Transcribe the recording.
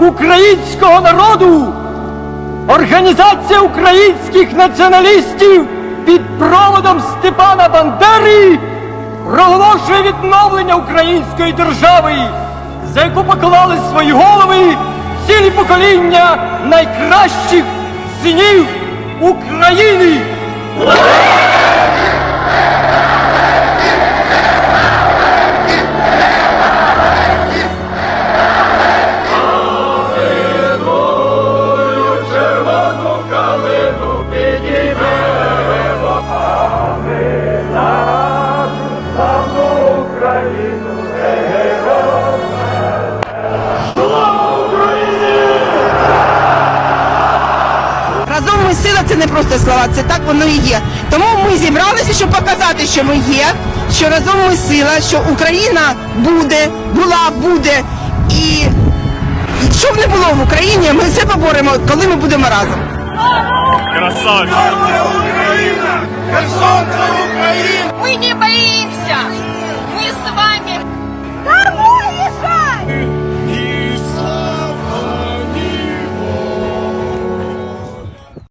українського народу. Організація українських націоналістів під проводом Степана Бандери проголошує відновлення української держави, за яку поклали свої голови цілі покоління найкращих синів України. Разом ми сила це не просто слова, це так воно і є. Тому ми зібралися, щоб показати, що ми є, що разом ми сила, що Україна буде, була, буде. І, що б не було в Україні, ми все поборемо, коли ми будемо разом. Красавчик! Україна!